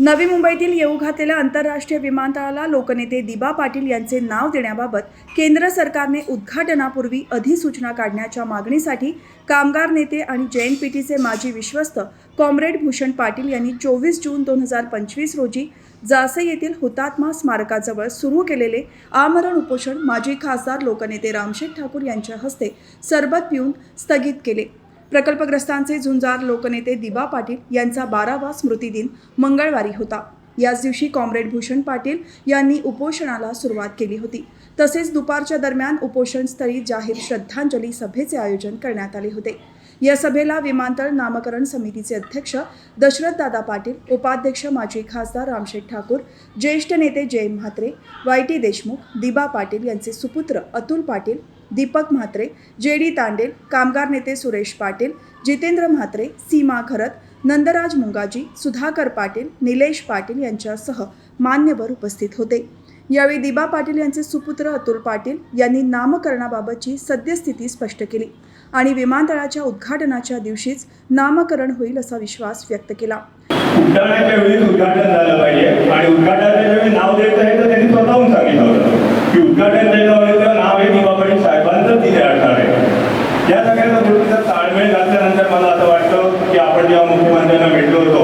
नवी मुंबईतील येऊ घातलेल्या आंतरराष्ट्रीय विमानतळाला लोकनेते दिबा पाटील यांचे नाव देण्याबाबत केंद्र सरकारने उद्घाटनापूर्वी अधिसूचना काढण्याच्या मागणीसाठी कामगार नेते आणि जैन पी टीचे माजी विश्वस्त कॉम्रेड भूषण पाटील यांनी चोवीस जून दोन हजार पंचवीस रोजी जासे येथील हुतात्मा स्मारकाजवळ सुरू केलेले आमरण उपोषण माजी खासदार लोकनेते रामशेठ ठाकूर यांच्या हस्ते सरबत पिऊन स्थगित केले. प्रकल्पग्रस्तांचे झुंजार लोकनेते दिबा पाटील यांचा बारावा स्मृतिदिन मंगळवारी होता. याच दिवशी कॉम्रेड भूषण पाटील यांनी उपोषणाला सुरुवात केली होती. तसेच दुपारच्या दरम्यान उपोषणस्थळी जाहीर श्रद्धांजली सभेचे आयोजन करण्यात आले होते. या सभेला विमानतळ नामकरण समितीचे अध्यक्ष दशरथदादा पाटील उपाध्यक्ष माजी खासदार रामशेठ ठाकूर ज्येष्ठ नेते जय म्हात्रे वाय टी देशमुख दिबा पाटील यांचे सुपुत्र अतुल पाटील दीपक म्हात्रे जे डी तांडेल कामगार नेते सुरेश पाटील जितेंद्र म्हात्रे सीमा खरत नंदराज मुंगाजी सुधाकर पाटील निलेश पाटील यांच्यासह मान्यवर उपस्थित होते. यावेळी दिबा पाटील यांचे सुपुत्र अतुल पाटील यांनी नामकरणाबाबतची सद्यस्थिती स्पष्ट केली आणि विमानतळाच्या उद्घाटनाच्या दिवशीच नामकरण होईल असा विश्वास व्यक्त केला. उद्घाटन झालं पाहिजे आणि वेळी नाव द्यायचं आहे तर त्यांनी स्वतःहून सांगितलं होतं की उद्घाटन द्यायचं होतं तेव्हा नाव हे दिबा पाटील साहेबांचं तिथे असणार आहे या सगळ्या गोष्टीचा ताळमेळ घातल्यानंतर मला असं वाटतं की आपण जेव्हा मुख्यमंत्र्यांना भेटलो होतो.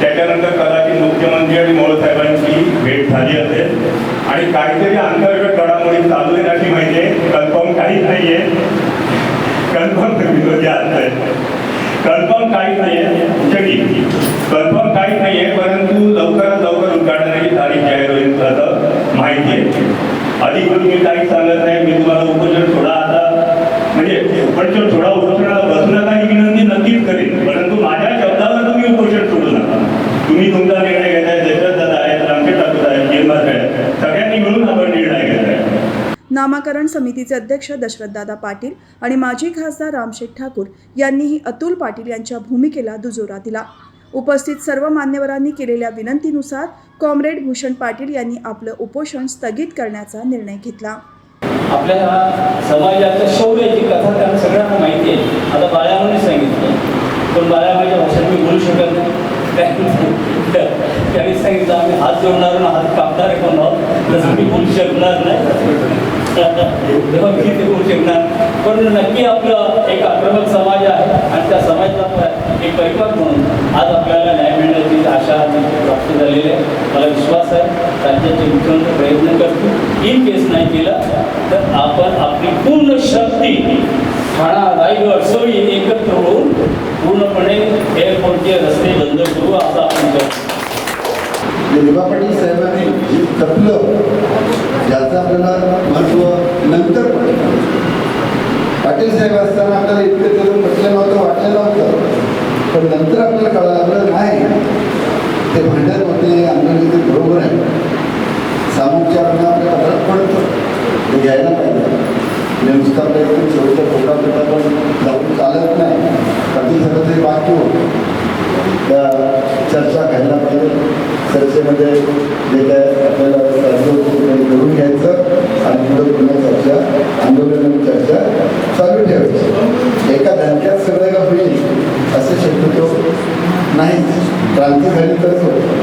त्याच्यानंतर कदाचित मुख्यमंत्री आणि मोळसाहेबांची भेट झाली असेल. आणि काहीतरी अंतर्गत घडामोडी चालू आहेत अशी माहिती आहे. कन्फर्म काहीच नाही आहे कन्फर्म विरोधी आहे कन्फर्म काहीच नाही आहे कन्फर्म काहीच नाही आहे परंतु लवकरात लवकर उद्घाटनाची तारीख जाहीर होईल असं माहिती आहे. अधिकृत मी काही सांगत नाही. मी तुम्हाला उपोषण थोडा आता. म्हणजे उपोषण थोडा उपोषणाला बसू विनंती नक्कीच करेन परंतु माझ्या शब्दावर तुम्ही उपोषण सोडू नका तुम्ही तुमचा निर्णय घेताय दशरथ दादा आहेत रामशेठ ठाकूर आहेत निर्मात आहेत सगळ्यांनी मिळून आपण निर्णय घेताय नामाकरण समितीचे अध्यक्ष दशरथदादा पाटील आणि माजी खासदार रामशेठ ठाकूर यांनीही अतुल पाटील यांच्या भूमिकेला दुजोरा दिला. उपस्थित सर्व मान्यवरांनी केलेल्या विनंतीनुसार कॉम्रेड भूषण पाटील यांनी आपलं उपोषण स्थगित करण्याचा निर्णय घेतला. आपल्या समाजाच्या शौर्याची कथा त्यांना सगळ्यांना माहिती आहे आता बाळामाने सांगितलं पण बाळामाच्या भाषेत मी बोलू शकत नाही त्यांनी त्यांनी सांगितलं आम्ही हात जोडणार आणि हात कापणार कोण आहोत? तसं मी बोलू शकणार नाही. तेव्हा मी ते बोलू शकणार. पण नक्की आपलं एक आक्रमक समाज आहे आणि त्या समाजाचा एक परिपाक म्हणून आज आपल्याला न्याय मिळण्याची आशा प्राप्त झालेली आहे मला विश्वास आहे. राज्याचे मुख्यमंत्री प्रयत्न करतो इन केस नाही केला तर आपण आपली पूर्ण शक्ती ठाणा रायगड सगळी एकत्र होऊन पूर्णपणे एअरपोर्टचे रस्ते बंद करू असं आपण करतो. दिबा पाटील साहेबांनी जे तपलं ज्याचं आपल्याला महत्त्व नंतर पडलं पाटील साहेब असताना आपल्याला इतकं करून म्हटलं नव्हतं वाटलं नव्हतं. पण नंतर आपल्याला कळालं आपलं नाही ते भांडण होते आंदोलन ते बरोबर आहे. सामूच्या आपल्याला फरक पडतं. ते घ्यायला पाहिजे. म्हणजे नुसतं आपल्या एकदम शेवटच्या पोटापोटा पण जाऊन चालत नाही. पाटील साहेबांचं बाकी होतं. त्या चर्चा घ्यायला पाहिजे. चर्चेमध्ये जे काय आपल्याला करून घ्यायचं आणि पुढे पुन्हा चर्चा आंदोलन चर्चा चालू ठेवायची. एका धमक्यात सगळं का होईल असं शक्यतो नाही क्रांती झाली तरच होतं